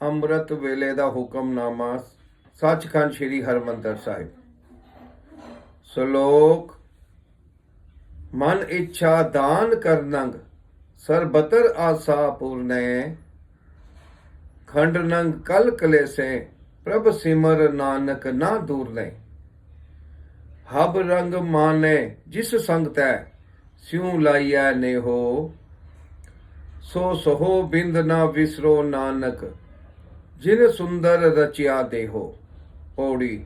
ਅੰਮ੍ਰਿਤ ਵੇਲੇ ਦਾ ਹੁਕਮਨਾਮਾ ਸੱਚਖੰਡ ਸ੍ਰੀ ਹਰਮੰਦਰ ਸਾਹਿਬ। ਸ਼ਲੋਕ, ਮਨ ਇੱਛਾ ਦਾਨ ਕਰਨੰਗ ਸਰਬਤਰ ਆਸਾ ਪੂਰਨੈ, ਖੰਡ ਨੰਗ ਕਲ ਕਲੇਸੇ, ਪ੍ਰਭ ਸਿਮਰ ਨਾਨਕ ਨਾ ਦੂਰ ਲੈ ਹਬ ਰੰਗ ਮਾਨੇ ਜਿਸ ਸੰਗ ਤੈ ਸਿਉ ਲਾਈਐ ਨੇ ਹੋ ਸੋ ਸਹੋ ਬਿੰਦ ਨਾ ਵਿਸਰੋ ਨਾਨਕ ਜਿਨ ਸੁੰਦਰ ਰਚਿਆ ਦੇਹੋ, ਪੌੜੀ।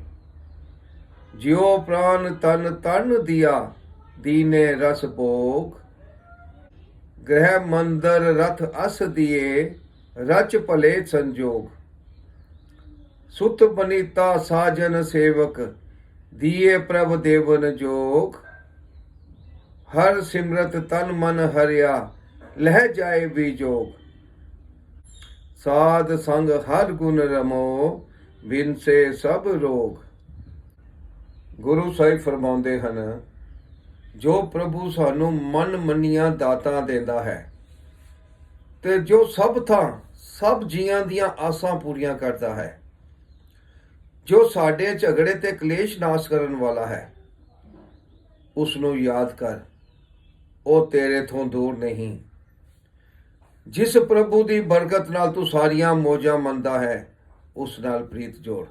ਜਿਉ ਪ੍ਰਾਨ ਤਨ ਤਨ ਦਿਆ, ਦੀਨੇ ਰਸ ਭੋਗ। ਗ੍ਰਹਿ ਮੰਦਰ ਰਥ ਅਸ ਦੀਏ, ਰਚ ਭਲੇ ਸੰਜੋਗ। ਸੁਤ ਬਨੀਤਾ ਸਾਜਨ ਸੇਵਕ, ਦੀਏ ਪ੍ਰਭ ਦੇਵਨ ਜੋਗ। ਹਰ ਸਿਮਰਤ ਤਨ ਮਨ ਹਰਿਆ, ਲਹਿ ਜਾਏ ਵੀ ਜੋਗ। ਸਾਧ ਸੰਗ ਹਰ ਗੁਣ ਰਮੋ ਵਿਨਸੇ ਸਭ ਰੋਗ। ਗੁਰੂ ਸਾਹਿਬ ਫਰਮਾਉਂਦੇ ਹਨ, ਜੋ ਪ੍ਰਭੂ ਸਾਨੂੰ ਮਨ ਮੰਨੀਆਂ ਦਾਤਾਂ ਦਿੰਦਾ ਹੈ, ਤੇ ਜੋ ਸਭ ਥਾਂ, ਸਭ ਜੀਆਂ ਦੀਆਂ ਆਸਾਂ ਪੂਰੀਆਂ ਕਰਦਾ ਹੈ, ਜੋ ਸਾਡੇ ਝਗੜੇ ਤੇ ਕਲੇਸ਼ ਨਾਸ਼ ਕਰਨ ਵਾਲਾ ਹੈ ਉਸ ਨੂੰ ਯਾਦ ਕਰ, ਉਹ ਤੇਰੇ ਤੋਂ ਦੂਰ ਨਹੀਂ। ਜਿਸ ਪ੍ਰਭੂ ਦੀ ਬਰਕਤ ਨਾਲ ਤੂੰ ਸਾਰੀਆਂ ਮੋਜਾਂ ਮੰਨਦਾ ਹੈ, ਉਸ ਨਾਲ ਪ੍ਰੀਤ ਜੋੜ।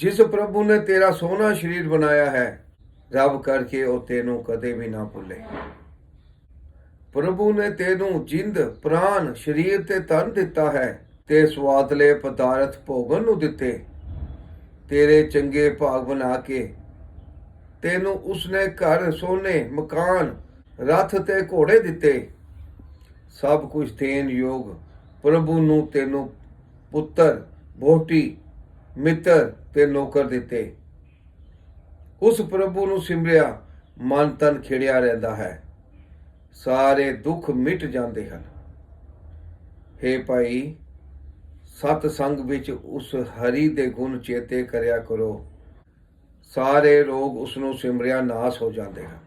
ਜਿਸ ਪ੍ਰਭੂ ਨੇ ਤੇਰਾ ਸੋਹਣਾ ਸਰੀਰ ਬਣਾਇਆ ਹੈ, ਰੱਬ ਕਰਕੇ ਉਹ ਤੈਨੂੰ ਕਦੇ ਵੀ ਨਾ ਭੁੱਲੇ। ਪ੍ਰਭੂ ਨੇ ਤੈਨੂੰ ਜਿੰਦ ਪ੍ਰਾਨ ਸਰੀਰ ਤੇ ਤਨ ਦਿੱਤਾ ਹੈ, ਤੇ ਸਵਾਦਲੇ ਪਦਾਰਥ ਭੋਗਣ ਨੂੰ ਦਿੱਤੇ। ਤੇਰੇ ਚੰਗੇ ਭਾਗ ਬਣਾ ਕੇ ਤੈਨੂੰ ਉਸਨੇ ਘਰ, ਸੋਨੇ, ਮਕਾਨ, ਰਥ ਤੇ ਘੋੜੇ ਦਿੱਤੇ। ਸਭ ਕੁਝ ਦੇਣ ਯੋਗ ਪ੍ਰਭੂ ਨੂੰ ਤੈਨੂੰ ਪੁੱਤਰ ਬੋਟੀ ਮਿੱਤਰ ਤੇ ਨੌਕਰ ਦਿੱਤੇ। ਉਸ ਪ੍ਰਭੂ ਨੂੰ ਸਿਮਰਿਆ, ਮਨ ਤਨ ਖਿੜਿਆ ਰਹਿੰਦਾ ਹੈ। ਸਾਰੇ ਦੁੱਖ ਮਿਟ ਜਾਂਦੇ ਹਨ। ਹੇ ਭਾਈ ਸਤ ਸੰਗ ਵਿੱਚ ਉਸ ਹਰੀ ਦੇ ਗੁਣ ਚੇਤੇ ਕਰਿਆ ਕਰੋ। ਸਾਰੇ ਰੋਗ ਉਸ ਨੂੰ ਸਿਮਰਿਆ ਨਾਸ ਹੋ ਜਾਂਦੇ ਹਨ।